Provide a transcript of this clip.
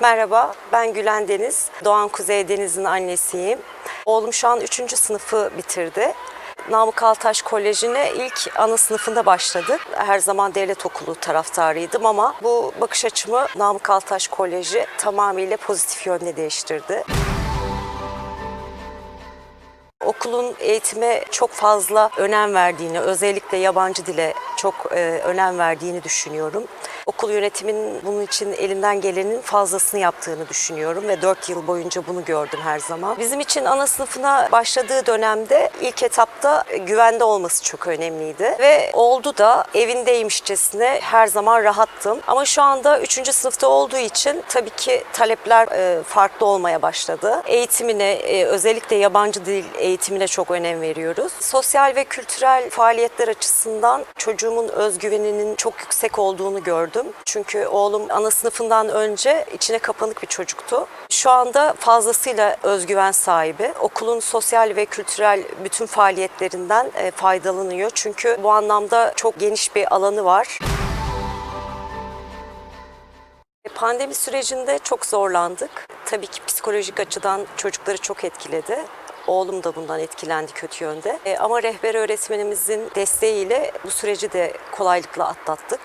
Merhaba, ben Gülen Deniz. Doğan Kuzey Deniz'in annesiyim. Oğlum şu an 3. sınıfı bitirdi. Namık Altaş Koleji'ne ilk ana sınıfında başladı. Her zaman devlet okulu taraftarıydım ama bu bakış açımı Namık Altaş Koleji tamamıyla pozitif yönde değiştirdi. Okulun eğitime çok fazla önem verdiğini, özellikle yabancı dile çok e, önem verdiğini düşünüyorum. Okul yönetiminin bunun için elinden gelenin fazlasını yaptığını düşünüyorum ve 4 yıl boyunca bunu gördüm her zaman. Bizim için ana sınıfına başladığı dönemde ilk etapta güvende olması çok önemliydi ve oldu da evindeymişçesine her zaman rahattım. Ama şu anda 3. sınıfta olduğu için tabii ki talepler e, farklı olmaya başladı. Eğitimine, e, özellikle yabancı dil eğitimine çok önem veriyoruz. Sosyal ve kültürel faaliyetler açısından çocuğumun özgüveninin çok yüksek olduğunu gördüm. Çünkü oğlum ana sınıfından önce içine kapanık bir çocuktu. Şu anda fazlasıyla özgüven sahibi. Okulun sosyal ve kültürel bütün faaliyetlerinden e, faydalanıyor. Çünkü bu anlamda çok geniş bir alanı var. Pandemi sürecinde çok zorlandık. Tabii ki psikolojik açıdan çocukları çok etkiledi. Oğlum da bundan etkilendi kötü yönde. E, ama rehber öğretmenimizin desteğiyle bu süreci de kolaylıkla atlattık.